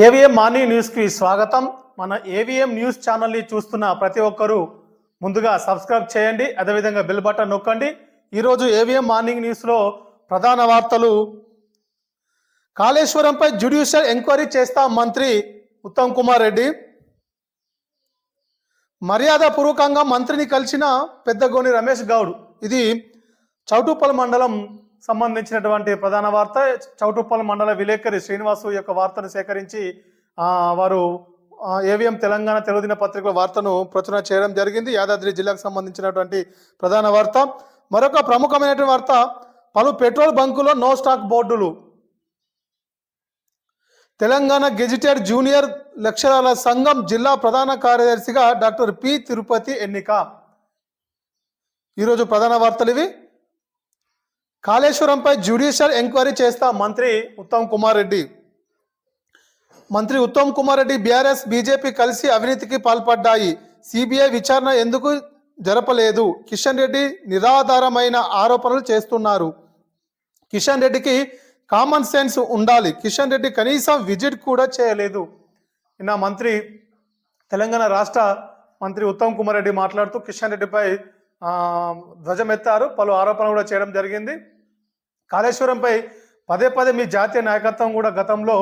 AVM morning న్యూస్కి స్వాగతం. మన ఏవిఎం న్యూస్ ఛానల్ని చూస్తున్న ప్రతి ఒక్కరూ ముందుగా సబ్స్క్రైబ్ చేయండి అదేవిధంగా బెల్ బటన్ నొక్కండి. ఈరోజు ఏవిఎం మార్నింగ్ న్యూస్లో ప్రధాన వార్తలు. కాళేశ్వరంపై జ్యుడిషియల్ ఎంక్వైరీ చేస్తా మంత్రి ఉత్తమ్ కుమార్ రెడ్డి. మర్యాదపూర్వకంగా మంత్రిని కలిసిన పెద్దగోని రమేష్ గౌడ్. ఇది చౌటుప్పల్ మండలం సంబంధించినటువంటి ప్రధాన వార్త చౌటుప్పల్ మండల విలేకరి శ్రీనివాసు యొక్క వార్తను సేకరించి వారు ఏవిఎం తెలంగాణ తెలుగుదిన పత్రికల వార్తను ప్రచురణ చేయడం జరిగింది. యాదాద్రి జిల్లాకు సంబంధించినటువంటి ప్రధాన వార్త. మరొక ప్రముఖమైనటువంటి వార్త పలు పెట్రోల్ బంకులో నో స్టాక్ బోర్డులు. తెలంగాణ గెజిటెడ్ జూనియర్ లక్షరాల సంఘం జిల్లా ప్రధాన కార్యదర్శిగా డాక్టర్ పి తిరుపతి ఎన్నిక. ఈరోజు ప్రధాన వార్తలు ఇవి. కాళేశ్వరంపై జ్యుడిషియల్ ఎంక్వైరీ చేస్తా మంత్రి ఉత్తమ్ కుమార్ రెడ్డి. మంత్రి ఉత్తమ్ కుమార్ రెడ్డి బీఆర్ఎస్ బీజేపీ కలిసి అవినీతికి పాల్పడ్డాయి. సిబిఐ విచారణ ఎందుకు జరపలేదు? కిషన్ రెడ్డి నిరాధారమైన ఆరోపణలు చేస్తున్నారు. కిషన్ రెడ్డికి కామన్ సెన్స్ ఉండాలి. కిషన్ రెడ్డి కనీసం విజిట్ కూడా చేయలేదు. నిన్న మంత్రి తెలంగాణ రాష్ట్ర మంత్రి ఉత్తమ్ కుమార్ రెడ్డి మాట్లాడుతూ కిషన్ రెడ్డిపై ధ్వజమెత్తారు. పలు ఆరోపణలు కూడా చేయడం జరిగింది. కాళేశ్వరంపై పదే పదే మీ జాతీయ నాయకత్వం కూడా గతంలో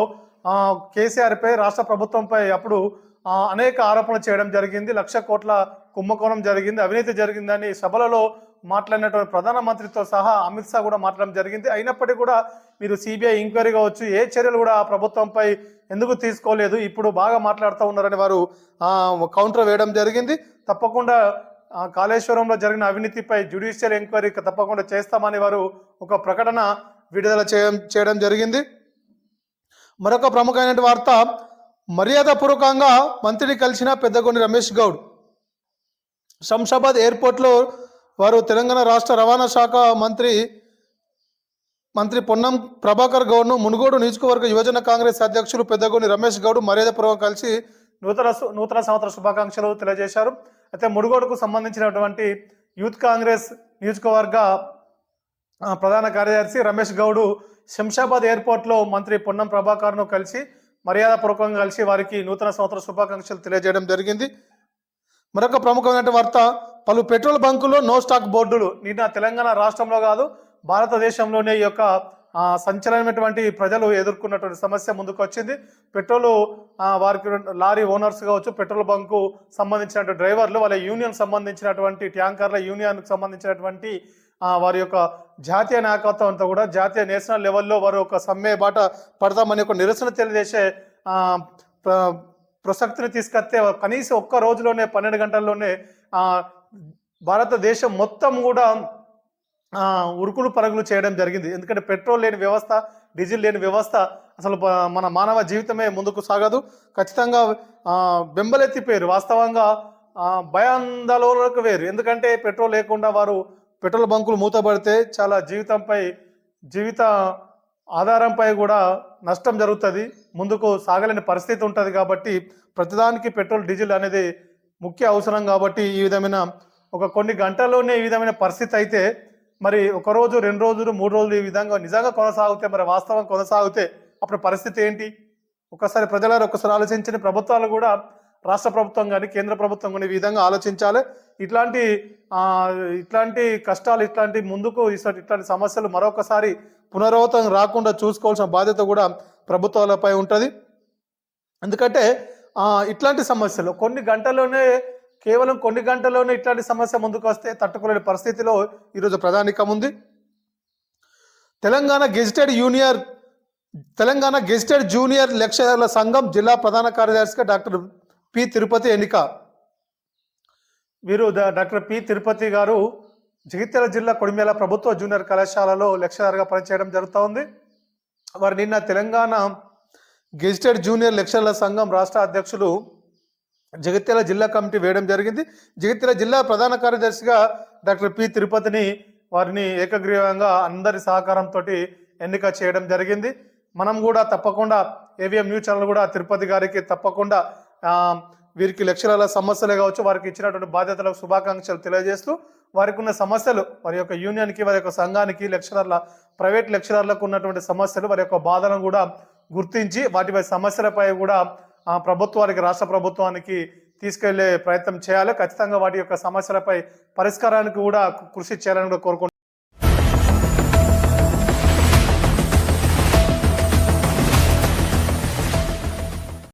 కేసీఆర్పై రాష్ట్ర ప్రభుత్వంపై అప్పుడు అనేక ఆరోపణలు చేయడం జరిగింది. లక్ష కోట్ల కుంభకోణం జరిగింది. అవినీతి జరిగిందని సభలలో మాట్లాడినటువంటి ప్రధానమంత్రితో సహా అమిత్ షా కూడా మాట్లాడడం జరిగింది. అయినప్పటికీ కూడా మీరు సిబిఐ ఎంక్వైరీ కావచ్చు ఏ చర్యలు కూడా ఆ ప్రభుత్వంపై ఎందుకు తీసుకోలేదు ఇప్పుడు బాగా మాట్లాడుతూ ఉన్నారని వారు కౌంటర్ వేయడం జరిగింది. తప్పకుండా కాళేశ్వరంలో జరిగిన అవినీతిపై జ్యుడిషియల్ ఎంక్వైరీ తప్పకుండా చేస్తామని వారు ఒక ప్రకటన విడుదల చేయడం చేయడం జరిగింది. మరొక ప్రముఖమైన వార్త మర్యాదపూర్వకంగా మంత్రిని కలిసిన పెద్దగొండి రమేష్ గౌడ్. శంషాబాద్ ఎయిర్పోర్ట్లో వారు తెలంగాణ రాష్ట్ర రవాణా శాఖ మంత్రి మంత్రి పొన్నం ప్రభాకర్ గౌడ్ను మునుగోడు నియోజకవర్గ యువజన కాంగ్రెస్ అధ్యక్షులు పెద్దగొని రమేష్ గౌడ్ మర్యాదపూర్వకం కలిసి నూతన నూతన సంవత్సర శుభాకాంక్షలు తెలియజేశారు. అయితే ముడుగోడుకు సంబంధించినటువంటి యూత్ కాంగ్రెస్ నియోజకవర్గ ప్రధాన కార్యదర్శి రమేష్ గౌడ్ శంషాబాద్ ఎయిర్పోర్ట్లో మంత్రి పొన్నం ప్రభాకర్ను కలిసి మర్యాదపూర్వకంగా కలిసి వారికి నూతన సంవత్సర శుభాకాంక్షలు తెలియజేయడం జరిగింది. మరొక ప్రముఖమైన వార్త పలు పెట్రోల్ బంకుల్లో నో స్టాక్ బోర్డులు. నిన్న తెలంగాణ రాష్ట్రంలో కాదు భారతదేశంలోనే ఈ యొక్క సంచలనమైనటువంటి ప్రజలు ఎదుర్కొన్నటువంటి సమస్య ముందుకు వచ్చింది పెట్రోల్ వారికి లారీ ఓనర్స్ కావచ్చు పెట్రోల్ బంకు సంబంధించిన డ్రైవర్లు వాళ్ళ యూనియన్ సంబంధించినటువంటి ట్యాంకర్ల యూనియన్కి సంబంధించినటువంటి వారి యొక్క జాతీయ నాయకత్వం అంతా కూడా జాతీయ నేషనల్ లెవెల్లో వారు ఒక సమ్మె బాట పడతామని ఒక నిరసన తెలియజేసే ప్ర- ప్రసక్తిని తీసుకొస్తే కనీసం ఒక్క రోజులోనే పన్నెండు గంటల్లోనే భారతదేశం మొత్తం కూడా ఉరుకులు పరుగులు చేయడం జరిగింది. ఎందుకంటే పెట్రోల్ లేని వ్యవస్థ డీజిల్ లేని వ్యవస్థ అసలు మన మానవ జీవితమే ముందుకు సాగదు. ఖచ్చితంగా బెంబలెత్తిపోయారు వాస్తవంగా ఆ, భయాందోళనకు వేరు. ఎందుకంటే పెట్రోల్ లేకుండా వారు పెట్రోల్ బంకులు మూతపడితే చాలా జీవితంపై జీవిత ఆధారంపై కూడా నష్టం జరుగుతుంది. ముందుకు సాగలేని పరిస్థితి ఉంటుంది కాబట్టి ప్రతిదానికి పెట్రోల్ డీజిల్ అనేది ముఖ్య అవసరం కాబట్టి ఈ విధమైన ఒక కొన్ని గంటల్లోనే ఈ విధమైన పరిస్థితి అయితే మరి ఒక రోజు రెండు రోజులు మూడు రోజులు ఈ విధంగా నిజంగా కొనసాగితే మరి వాస్తవం కొనసాగితే అప్పుడు పరిస్థితి ఏంటి? ఒకసారి ప్రజలారు ఒకసారి ఆలోచించిన ప్రభుత్వాలు కూడా రాష్ట్ర ప్రభుత్వం కానీ కేంద్ర ప్రభుత్వం కానీ ఈ విధంగా ఆలోచించాలి. ఇట్లాంటి ఇట్లాంటి కష్టాలు ఇట్లాంటి ముందుకు ఇట్లాంటి సమస్యలు మరొకసారి పునరావృతం రాకుండా చూసుకోవాల్సిన బాధ్యత కూడా ప్రభుత్వాలపై ఉంటుంది. ఎందుకంటే ఇట్లాంటి సమస్యలు కొన్ని గంటల్లోనే కేవలం కొన్ని గంటల్లోనే ఇట్లాంటి సమస్య ముందుకు వస్తే తట్టుకోలేని పరిస్థితిలో ఈరోజు ప్రధానికం ఉంది. Telangana gazetted junior Telangana gazetted junior లెక్చరర్ల సంఘం జిల్లా ప్రధాన కార్యదర్శిగా డాక్టర్ పి తిరుపతి ఎన్నిక. వీరు డాక్టర్ పి తిరుపతి గారు జగిత్యాల జిల్లా కొడిమేల ప్రభుత్వ జూనియర్ కళాశాలలో లెక్చరర్గా పనిచేయడం జరుగుతూ ఉంది. వారు నిన్న తెలంగాణ గెజిటెడ్ జూనియర్ లెక్చరర్ల సంఘం రాష్ట్ర అధ్యక్షులు జగిత్యాల జిల్లా కమిటీ వేయడం జరిగింది. జగిత్యాల జిల్లా ప్రధాన కార్యదర్శిగా డాక్టర్ పి తిరుపతిని వారిని ఏకగ్రీవంగా అందరి సహకారంతో ఎన్నిక చేయడం జరిగింది. మనం కూడా తప్పకుండా ఏవిఎం న్యూస్ ఛానల్ కూడా తిరుపతి గారికి తప్పకుండా వీరికి లక్షల సమస్యలే కావచ్చు వారికి ఇచ్చినటువంటి బాధ్యతలకు శుభాకాంక్షలు తెలియజేస్తూ వారికి ఉన్న సమస్యలు వారి యొక్క యూనియన్కి వారి యొక్క సంఘానికి లెక్చరర్ల ప్రైవేట్ లెక్చరర్లకు ఉన్నటువంటి సమస్యలు వారి యొక్క బాధలను కూడా గుర్తించి వాటిపై సమస్యలపై కూడా ప్రభుత్వానికి రాష్ట్ర ప్రభుత్వానికి తీసుకెళ్ళే ప్రయత్నం చేయాలి. ఖచ్చితంగా వాటి యొక్క సమస్యలపై పరిష్కారానికి కూడా కృషి చేయాలని కూడా కోరుకుంటున్నాను